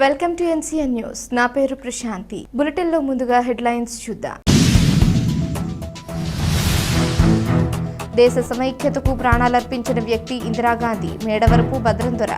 Welcome to NCN news. నా పేరు ప్రశాంతి. బులెటిన్లో ముందుగా హెడ్లైన్స్ చూద్దాం. దేశ సమైక్యతకు ప్రాణాలర్పించిన వ్యక్తి ఇందిరాగాంధీ మేడవరపు భద్రందొర.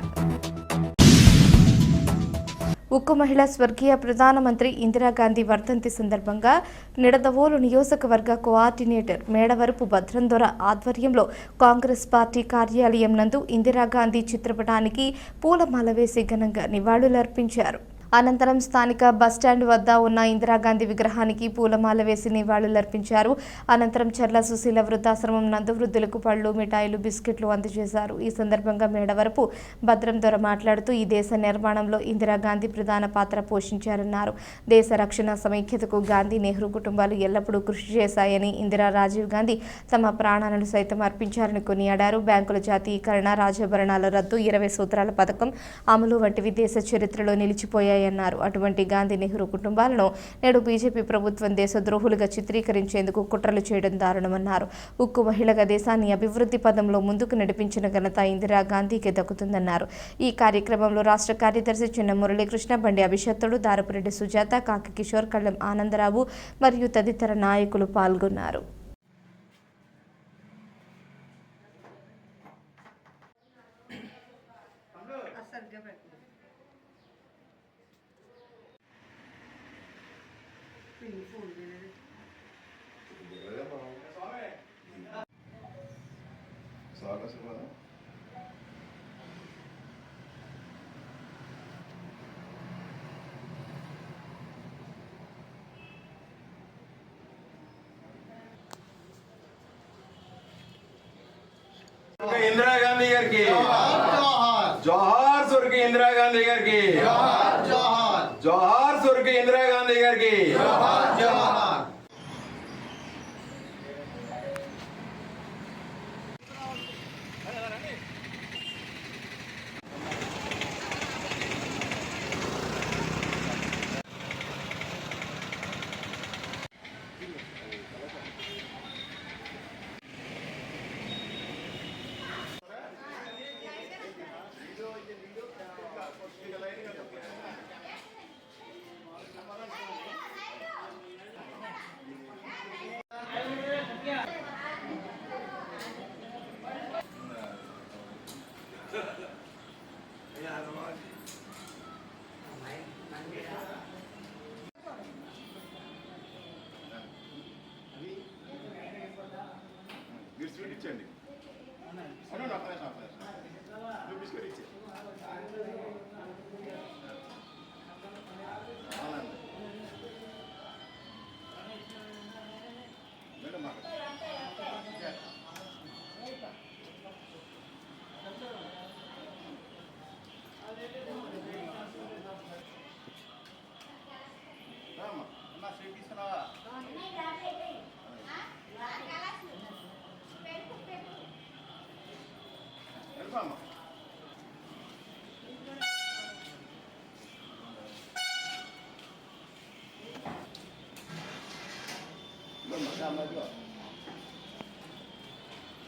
ఉక్కు మహిళ స్వర్గీయ ప్రధానమంత్రి ఇందిరాగాంధీ వర్ధంతి సందర్భంగా నిడదవోలు నియోజకవర్గ కోఆర్డినేటర్ మేడవరపు భద్రందొర ఆధ్వర్యంలో కాంగ్రెస్ పార్టీ కార్యాలయం నందు ఇందిరాగాంధీ చిత్రపటానికి పూలమాల వేసి ఘనంగా నివాళులర్పించారు. అనంతరం స్థానిక బస్టాండ్ వద్ద ఉన్న ఇందిరాగాంధీ విగ్రహానికి పూలమాల వేసి నివాళులర్పించారు అనంతరం చర్ల సుశీల వృద్ధాశ్రమం నందు వృద్ధులకు పళ్ళు మిఠాయిలు బిస్కెట్లు అందజేశారు. ఈ సందర్భంగా మేడవరపు భద్రం దొర మాట్లాడుతూ ఈ దేశ నిర్మాణంలో ఇందిరాగాంధీ ప్రధాన పాత్ర పోషించారన్నారు. దేశ రక్షణ సమైక్యతకు గాంధీ నెహ్రూ కుటుంబాలు ఎల్లప్పుడూ కృషి చేశాయని ఇందిరా రాజీవ్ గాంధీ తమ ప్రాణాలను సైతం అర్పించారని కొనియాడారు. బ్యాంకుల జాతీయకరణ రాజభరణాల రద్దు ఇరవై సూత్రాల పథకం అమలు వంటివి దేశ చరిత్రలో నిలిచిపోయాయి. నిలిచిపోయాయన్నారు అటువంటి గాంధీ నెహ్రూ కుటుంబాలను నేడు బీజేపీ ప్రభుత్వం దేశద్రోహులుగా చిత్రీకరించేందుకు కుట్రలు చేయడం దారుణమన్నారు. ఉక్కు మహిళగా దేశాన్ని అభివృద్ధి పదంలో ముందుకు నడిపించిన ఘనత ఇందిరా గాంధీకి దక్కుతుందన్నారు. ఈ కార్యక్రమంలో రాష్ట్ర కార్యదర్శి చిన్న మురళీకృష్ణ బండి అభిషత్తుడు దారపురెడ్డి సుజాత కాకి కిషోర్ కళ్ళం ఆనందరావు మరియు తదితర నాయకులు పాల్గొన్నారు. సాగా సుమా ఇందిరా గాంధీ గారికి జోహార్ జోహార్ స్వర్గీయ ఇందిరా గాంధీ గారికి జోహార్ జోహార్ జోహార్ స్వర్గీయ ఇందిరా గాంధీ గారికి జోహార్ జోహార్ మీరు అవునండి అప్లై అప్లై వెళ్ళిపోమ్మా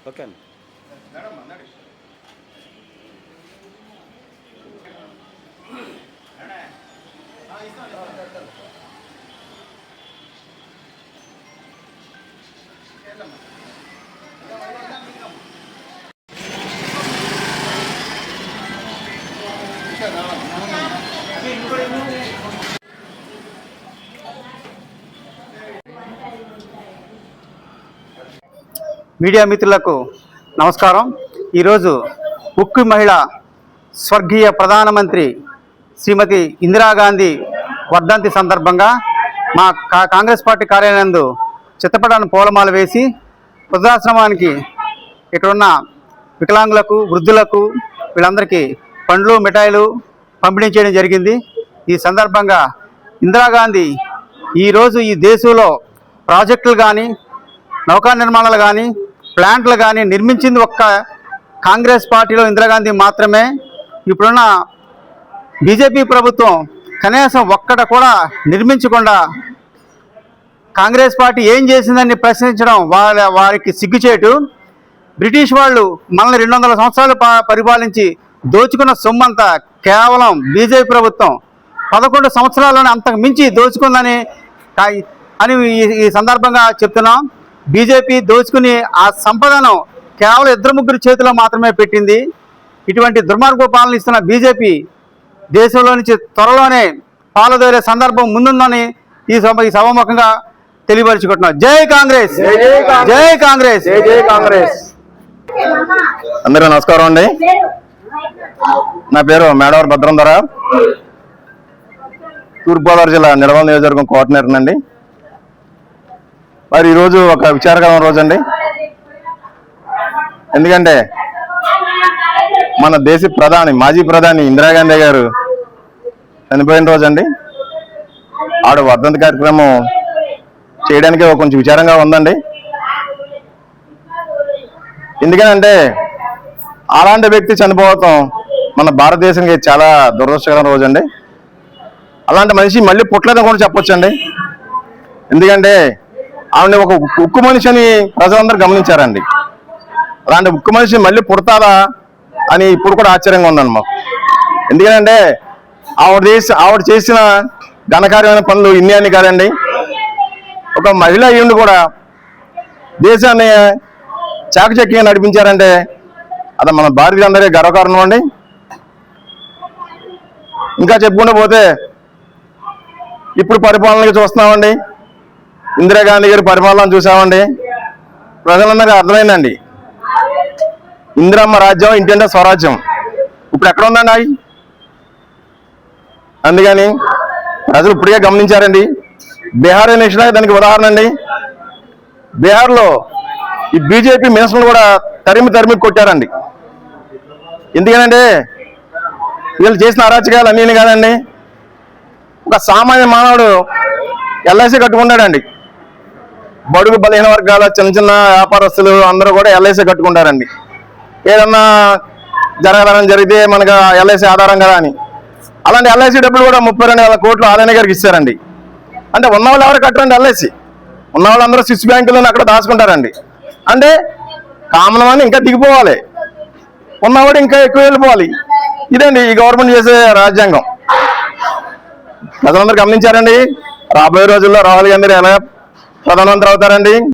ఓకే అండి మేడం అన్నాడు మీడియా మిత్రులకు నమస్కారం. ఈరోజు ఉక్కు మహిళ స్వర్గీయ ప్రధానమంత్రి శ్రీమతి ఇందిరాగాంధీ వర్ధంతి సందర్భంగా మా కా కాంగ్రెస్ పార్టీ కార్యాలయందు చిత్తపడాన్ని పూలమాల వేసి వృద్ధాశ్రమానికి ఇక్కడున్న వికలాంగులకు వృద్ధులకు వీళ్ళందరికీ పండ్లు మిఠాయిలు పంపిణీ చేయడం జరిగింది. ఈ సందర్భంగా ఇందిరాగాంధీ ఈరోజు ఈ దేశంలో ప్రాజెక్టులు కానీ నౌకా నిర్మాణాలు కానీ ప్లాంట్లు కానీ నిర్మించింది ఒక్క కాంగ్రెస్ పార్టీలో ఇందిరాగాంధీ మాత్రమే. ఇప్పుడున్న బీజేపీ ప్రభుత్వం కనీసం ఒక్కట కూడా నిర్మించకుండా కాంగ్రెస్ పార్టీ ఏం చేసిందని ప్రశ్నించడం వాళ్ళ వారికి సిగ్గుచేటు. బ్రిటిష్ వాళ్ళు మనల్ని రెండు వందల సంవత్సరాలు పరిపాలించి దోచుకున్న సొమ్మంతా కేవలం బీజేపీ ప్రభుత్వం. పదకొండు సంవత్సరాల్లోనే అంతకు మించి దోచుకుందని అని ఈ సందర్భంగా చెప్తున్నాం. బీజేపీ దోచుకుని ఆ సంపదను కేవలం ఇద్దరు ముగ్గురు చేతిలో మాత్రమే పెట్టింది. ఇటువంటి దుర్మార్గ పాలన ఇస్తున్న బీజేపీ దేశంలో నుంచి త్వరలోనే పాలదోరే సందర్భం ముందుందని ఈ సభ ఈ సభముఖంగా తెలియపరుచుకుంటున్నాం. జై కాంగ్రెస్! జై కాంగ్రెస్! జై జై కాంగ్రెస్! అందరూ నమస్కారం అండి. నా పేరు మేడవర్ భద్రంధర. తూర్పుగోదావరి జిల్లా నిడవల నియోజకవర్గం కోఆర్డినేటర్ అండి. మరి ఈరోజు ఒక విచారకరమైన రోజు అండి. ఎందుకంటే మన దేశ ప్రధాని మాజీ ప్రధాని ఇందిరాగాంధీ గారు చనిపోయిన రోజు అండి. ఆడ వర్ధంతి కార్యక్రమం చేయడానికి కొంచెం విచారంగా ఉందండి. ఎందుకనంటే అలాంటి వ్యక్తి చనిపోవటం మన భారతదేశానికి చాలా దురదృష్టకరమైన రోజు అండి. అలాంటి మనిషి మళ్ళీ పుట్టలేదని కూడా చెప్పొచ్చండి. ఎందుకంటే ఆవిడ ఒక ఉక్కు మనిషిని ప్రజలందరూ గమనించారండి. అలాంటి ఉక్కు మనిషి మళ్ళీ పుడతారా అని ఇప్పుడు కూడా ఆశ్చర్యంగా ఉందండి మాకు. ఎందుకంటే ఆవిడ చేసి ఆవిడ చేసిన ఘనకార్యమైన పనులు ఇన్ని అని కాదండి. ఒక మహిళ అయ్యుండి కూడా దేశాన్ని చాకచక్యంగా నడిపించారంటే అది మన భారతీయులందరికీ గర్వకారణం అండి ఇంకా చెప్పుకుంటూ పోతే ఇప్పుడు పరిపాలనకి చూస్తున్నామండి. ఇందిరాగాంధీ గారి పరిపాలన చూసామండి. ప్రజలందరికీ అర్థమైందండి. ఇందిరమ్మ రాజ్యం ఇంటింటే స్వరాజ్యం. ఇప్పుడు ఎక్కడ ఉందండి అవి అందుకని ప్రజలు ఇప్పటికే గమనించారండి. బీహార్ నేషన్ దానికి ఉదాహరణ అండి. బీహార్లో ఈ బీజేపీ మినిస్టర్లు కూడా తరిమి తరిమి కొట్టారండి. ఎందుకనంటే వీళ్ళు చేసిన అరాచకాలు అన్నీ కాదండి. ఒక సామాన్య మానవుడు ఎల్ఐసి కట్టుకున్నాడండి బడుగు బలహీన వర్గాల చిన్న చిన్న వ్యాపారస్తులు అందరూ కూడా ఎల్ఐసి కట్టుకుంటారండి. ఏదన్నా జరగడం జరిగితే మనకు ఎల్ఐసి ఆధారం కదా అని. అలాంటి ఎల్ఐసి డబ్బులు కూడా ముప్పై రెండు వేల కోట్లు ఆదాయ గారికి ఇచ్చారండి అంటే ఉన్న వాళ్ళు ఎవరు కట్టరండి ఎల్ఐసి? ఉన్న వాళ్ళందరూ స్విస్ బ్యాంకులను అక్కడ దాచుకుంటారండి. అంటే కామన్ అని ఇంకా దిగిపోవాలి. ఉన్నవాడు ఇంకా ఎక్కువ వెళ్ళిపోవాలి. ఇదండి ఈ గవర్నమెంట్ చేసే రాజ్యాంగం. ప్రజలందరూ గమనించారండి. రాబోయే రోజుల్లో రాహుల్ గాంధీ ఎలా ప్రధానమంత్రి అవుతారండి